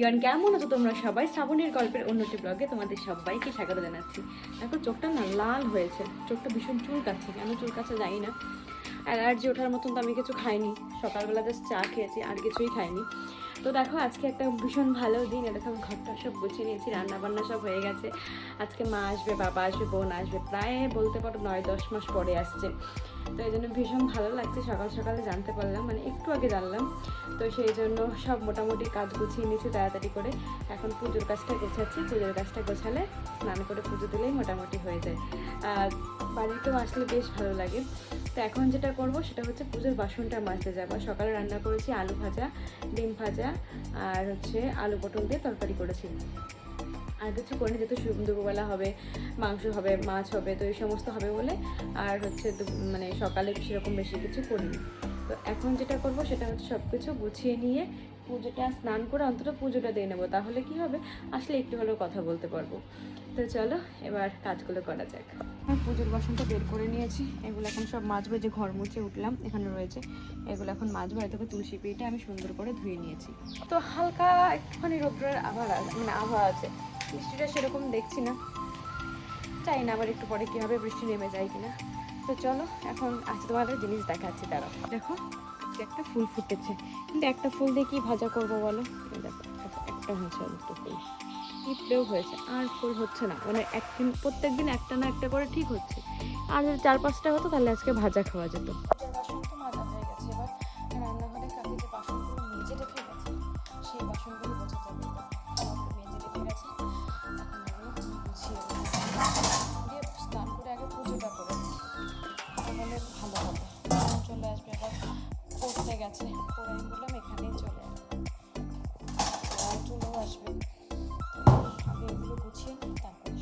ইয়ান, কেমন আছো তোমরা? সবাই শ্রাবণীর গল্পের অন্যটি ব্লগে তোমাদের সবাইকে স্বাগত জানাচ্ছি। দেখো, চোখটা না লাল হয়েছে। চোখটা ভীষণ চুল চুলকাচ্ছে। কেন কাছে জানি না। অ্যালার্জি ওঠার মতন তো আমি কিছু খাইনি। সকালবেলা জাস্ট চা খেয়েছি, আর কিছুই খাইনি। তো দেখো, আজকে একটা ভীষণ ভালো দিন। এটা দেখো ঘরটা সব গুছিয়ে নিয়েছি, রান্নাবান্না সব হয়ে গেছে। আজকে মা আসবে, বাবা আসবে, বোন আসবে, প্রায় বলতে পারো নয়, দশ মাস পরে আসছে। তো এই জন্য ভীষণ ভালো লাগছে, সকাল সকালে জানতে পারলাম মানে একটু আগে জানলাম। তো সেই জন্য সব মোটামুটি কাজ গুছিয়ে নিয়েছি তাড়াতাড়ি করে। এখন পুজোর কাজটা গোছাচ্ছি, পুজোর কাজটা গোছালে স্নান করে পুজো দিলেই মোটামুটি হয়ে যায়। আর বাড়িতেও আসলে বেশ ভালো লাগে। তো এখন যেটা করব সেটা হচ্ছে পুজোর বাসনটা মাজতে যাব। সকালে রান্না করেছি আলু ভাজা, ডিম ভাজা আর হচ্ছে আলু পটল দিয়ে তরকারি করেছি। আর কিছু করিনি, যেহেতু দুপুরবেলা হবে, মাংস হবে, মাছ হবে, তো এই সমস্ত হবে বলে আর হচ্ছে মানে সকালে সেরকম বেশি কিছু করিনি। তো এখন যেটা করব সেটা হচ্ছে সব কিছু গুছিয়ে নিয়ে পুজোটা, স্নান করে অন্তত পুজোটা দিয়ে নেব, তাহলে কি হবে? আসলে একটু হলেও কথা বলতে পারব। তো চলো, এবার কাজগুলো করা যাক। আমি পুজোর বাসনটা বের করে নিয়েছি, এগুলো এখন সব মাজবো যে ঘর মুছে উঠলাম, এখানে রয়েছে। এগুলো এখন মাজবো এটাকে তুলসী পিঠে আমি সুন্দর করে ধুয়ে নিয়েছি। তো হালকা একটুখানি রৌদ্রের আভার মানে আভা আছে। বৃষ্টিটা সেরকম দেখছি না। চাই না আবার একটু পরে কী হবে, বৃষ্টি নেমে যায় কিনা। তো চলো, এখন আজকে তোমাদের জিনিস দেখাচ্ছি, দাঁড়াও। দেখো। আজকে একটা ফুল ফুটেছে। কিন্তু একটা ফুল দিয়ে কি ভাজা করব বলো? দেখো দেখো, একটা হয়েছে দুটো ফুল। পিঁপড়েও হয়েছে আর ফুল হচ্ছে না। মানে একদিন প্রত্যেক দিন একটা না একটা করে ঠিক হচ্ছে। আর যদি চার পাঁচটা হতো তাহলে আজকে ভাজা খাওয়া যেত। গেছে পড়ে আমি বললাম এখানেই চলে চলেও আসবে। আমি এগুলো গুছিয়ে নিই তারপরে।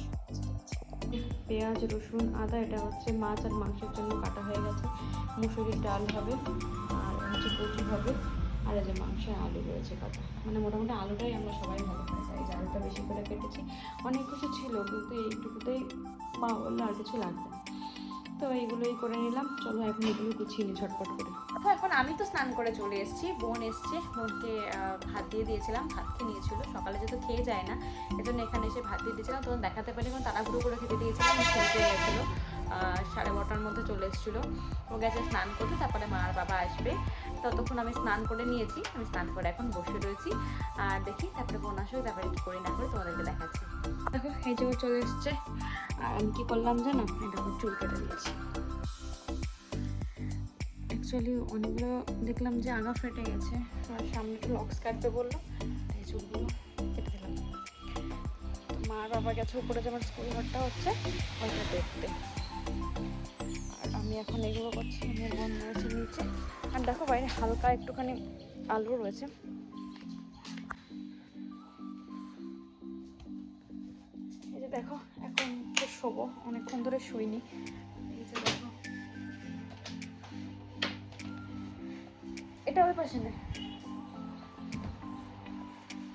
পেঁয়াজ, রসুন, আদা, এটা হচ্ছে মাছ আর মাংসের জন্য কাটা হয়ে গেছে। মুসুরির ডাল হবে আর হচ্ছে কচু হবে। আর এই যে মাংসে আলু রয়েছে কাটা। মানে মোটামুটি আলুটাই আমরা সবাই ভালো খাই, তাই আলুটা বেশি করে কেটেছি। অনেক কিছু ছিল, কিন্তু এইটুকুতেই মা বলল আর কিছু লাগবে তো এইগুলোই করে নিলাম। চলো এখন এগুলো গুছিয়ে নিই ঝটপট করে। এখন আমি তো স্নান করে চলে এসেছি। বোন এসছে, বোনকে ভাত দিয়ে দিয়েছিলাম, ভাত খেয়ে নিয়েছিল। সকালে যেহেতু খেয়ে যায় না, এজন্য এখানে এসে ভাত দিয়ে দিয়েছিলাম। তখন দেখাতে পারি কারণ তাড়াহুড়ো করে খেতে দিয়েছিলাম খেলতে গেছিল। সাড়ে বারোটার মধ্যে চলে এসেছিল। ও গেছে স্নান করতে, তারপরে মা আর বাবা আসবে। ততক্ষণ আমি স্নান করে নিয়েছি, আমি স্নান করে এখন বসে রয়েছি। আর দেখি, তারপরে বোন আসবে তারপরে কি করি না করে তোমাদেরকে দেখাচ্ছি। দেখো, এই যে চলে এসছে। আর আমি কি করলাম জানো? দেখো, চুল কেটে দিয়েছি। অ্যাকচুয়ালি অনেকগুলো দেখলাম যে আগা ফেটে গেছে। আর সামনে একটু লক্স কাটতে বলল। তাই চুলগুলো কেটে দিলাম। মা আর বাবা গেছে উপরে যে আমার স্কুল ঘরটা হচ্ছে, ওইটা দেখতে। আর আমি এখন এগুলো করছি আমার বোন রয়েছে নিচে। আর দেখো বাইরে হালকা একটুখানি আলু রয়েছে। এই যে দেখো, এখন তো শোবো, অনেকক্ষণ ধরে শুইনি। এই যে এটা ওই পাশে না।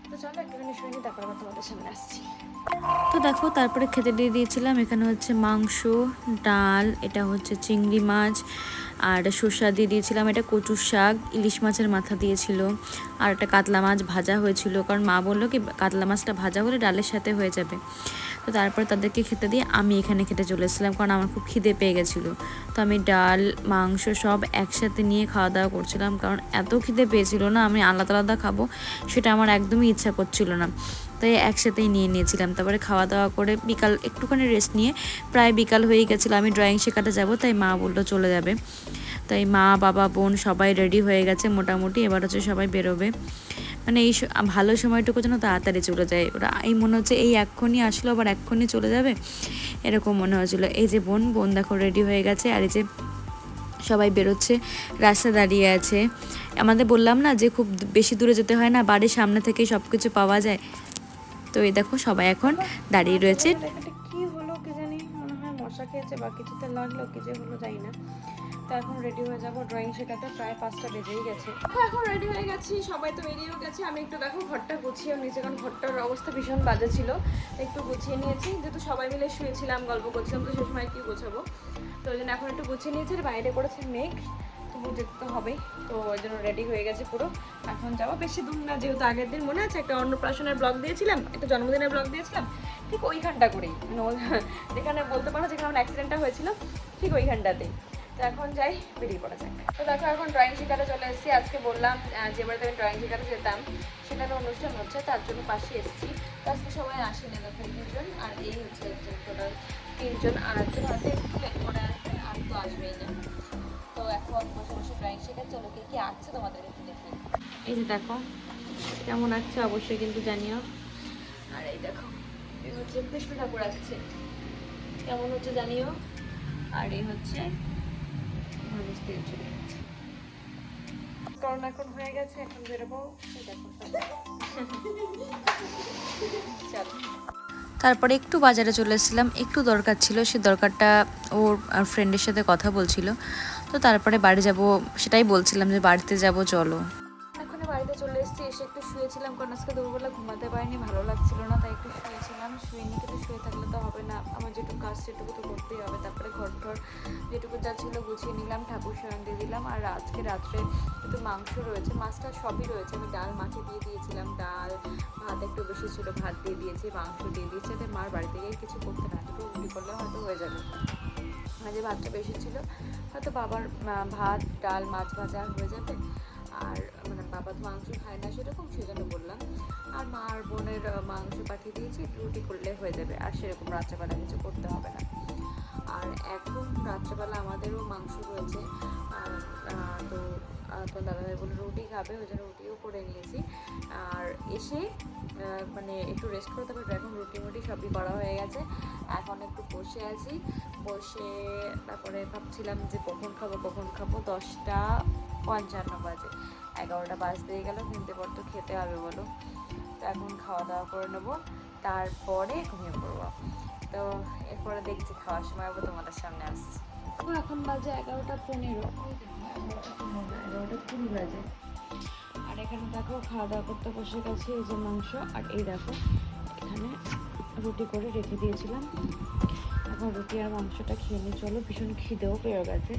তো তো দেখো, তারপরে খেতে দিয়ে দিয়েছিলাম, এখানে হচ্ছে মাংস, ডাল, এটা হচ্ছে চিংড়ি মাছ আর শসা দিয়ে দিয়েছিলাম এটা কচুর শাক, ইলিশ মাছের মাথা দিয়েছিল, আর একটা কাতলা মাছ ভাজা হয়েছিল, কারণ মা বলল কি, কাতলা মাছটা ভাজা হলে ডালের সাথে হয়ে যাবে। তো তারপরে তাদেরকে খেতে দিয়ে আমি এখানে খেতে চলে এসেছিলাম, কারণ আমার খুব খিদে পেয়ে গেছিল। তো আমি ডাল, মাংস সব একসাথে নিয়ে খাওয়া দাওয়া করছিলাম, কারণ এত খিদে পেয়েছিল না, আমি আলাদা আলাদা খাব, সেটা আমার একদমই ইচ্ছা করছিল না। তাই একসাথেই নিয়ে নিয়েছিলাম। তারপরে খাওয়া দাওয়া করে বিকাল একটুখানি রেস্ট নিয়ে প্রায় বিকাল হয়ে গেছিল। আমি ড্রয়িং শেখাতে যাব, তাই মা বলল চলে যাবে। তাই মা, বাবা, বোন সবাই রেডি হয়ে গেছে মোটামুটি। এবার হচ্ছে সবাই বেরোবে। মানে এই ভালো সময়টুকু যেন তাড়াতাড়ি চলে যায়। ওরা, এই মনে হচ্ছে এই এক্ষুনি আসলো, আবার এক্ষুনি চলে যাবে। এরকম মনে হয়েছিল। এই যে বোন বোন দেখো রেডি হয়ে গেছে। আর এই যে সবাই বেরোচ্ছে, রাস্তা দাঁড়িয়ে আছে। আমাদের বললাম না যে খুব বেশি দূরে যেতে হয় না, বাড়ির সামনে থেকেই সব কিছু পাওয়া যায়। তো এই দেখো সবাই এখন দাঁড়িয়ে রয়েছে। কি হলো কি জানি, মনে হয় মশা খেয়েছে বা কিছুতে লাগল কি যে হলো জানি না। তো এখন রেডি হয়ে যাব ড্রয়িং শেখাতে প্রায় পাঁচটা বেজেই গেছে। এখন রেডি হয়ে গেছি, সবাই তো বেরিয়েও গেছে। আমি একটু দেখো ঘরটা ঘরটার অবস্থা ভীষণ বাজে ছিল। একটু গুছিয়ে নিয়েছি, যেহেতু সবাই মিলে গল্প করছিলাম, তো সে সময় কি গোছাবো। তো ওই জন্য এখন একটু গুছিয়ে নিয়েছি বাইরে করেছে মেঘ। তবু যেতে তো হবেই তো ওই জন্য রেডি হয়ে গেছে পুরো। এখন যাব। বেশি দূর না, যেহেতু আগের দিন মনে আছে, একটা অন্নপ্রাশনের ব্লগ দিয়েছিলাম, একটা জন্মদিনের ব্লগ দিয়েছিলাম, ঠিক ওইখানটা করেই। যেখানে বলতে পারো যেখানে আমার অ্যাক্সিডেন্টটা হয়েছিল, ঠিক ওইখানটাতেই। তো এখন যাই, বেরিয়ে পড়া যাক। তো দেখো, এখন ড্রয়িং শেখাতে চলে এসেছি। আজকে বললাম যে বাড়িতে আমি ড্রয়িং শেখাতে যেতাম সেখানে অনুষ্ঠান হচ্ছে, তার জন্য পাশে এসেছি। তো আজকে সবাই আসেনি, দেখো দুজন আর এই হচ্ছে টোটাল তিনজন, আর একজন হয়তো একটু এই যে দেখো কেমন আছে অবশ্যই কিন্তু জানিও। আর এই দেখো এই হচ্ছে কৃষ্ণ ঠাকুর আঁকছে কেমন হচ্ছে জানিও? আর এই হচ্ছে কারণ এখন হয়ে গেছে এখন বেরোবো। দেখো চলো তারপরে একটু বাজারে চলে এসেছিলাম একটু দরকার ছিল সে দরকারটা ওর ফ্রেন্ডের সাথে কথা বলছিল। তো তারপরে বাড়ি যাব সেটাই বলছিলাম যে বাড়িতে যাব চলো। এখন বাড়িতে চলে এসেছি, এসে একটু শুয়েছিলাম, কারণ আজকে দুপুরবেলা ঘুমাতে পারিনি, ভালো লাগছিল না, তাই একটু শুয়েছিলাম। শুয়ে নিয়ে কিন্তু শুয়ে থাকলে তো হবে না, আমার যেটুকু কাজ সেটুকু তো করতেই হবে, তারপরে ঘর ঘর যেটুকু যা ছিল গুছিয়ে নিলাম, ঠাকুর শয়ন দিয়ে দিলাম, আর আজকে রাত্রে একটু মাংস রয়েছে, মাছটা সবই রয়েছে, আমি ডাল মাছে দিয়ে দিয়েছিলাম, ডাল, ভাত একটু বেশি ছিল, ভাত দিয়ে দিয়েছি, মাংস দিয়ে দিয়েছি, যাতে মার বাড়ি থেকে কিছু করতে না একটু রুটি করলে হয়তো হয়ে যাবে। মাঝে ভাতটা বেশি ছিল, হয়তো বাবার ভাত, ডাল, মাছ ভাজা হয়ে যাবে আর মানে বাবা তো মাংস খায় না, সেরকম সেজন্য বললাম। আর মা আর বোনের মাংস পাঠিয়ে দিয়েছি রুটি করলে হয়ে যাবে, আর সেরকম রাত্রেবেলা কিছু করতে হবে না। আর এখন রাত্রেবেলা আমাদেরও মাংস রয়েছে তো তো দাদাভাই বলে রুটি খাবে, ওই জন্য রুটিও করে নিয়েছি। আর এসে মানে একটু রেস্ট করতে পারব এখন রুটি মুটি সবই করা হয়ে গেছে। এখন একটু বসে আছি, বসে তারপরে ভাবছিলাম যে কখন খাব কখন খাব, দশটা পঞ্চান্ন বাজে এগারোটা বাজতেই গেল কিনতে পর তো খেতে হবে বলো। তো এখন খাওয়া দাওয়া করে নেব, তারপরে ঘুমিয়ে পড়ব। তো এরপরে দেখছি খাওয়ার সময় আবার তোমাদের সামনে আসছি। এখন বাজে এগারোটা পনেরো। এগারোটা কুড়ি বাজে। আর এখানে দেখো, খাওয়া দাওয়া করতে বসে গেছি এই যে মাংস। আর এই দেখো, এখানে রুটি করে রেখে দিয়েছিলাম। এখন রুটি আর মাংসটা খেয়ে নিয়ে চলো, ভীষণ খিদেও পেয়ে গেছে।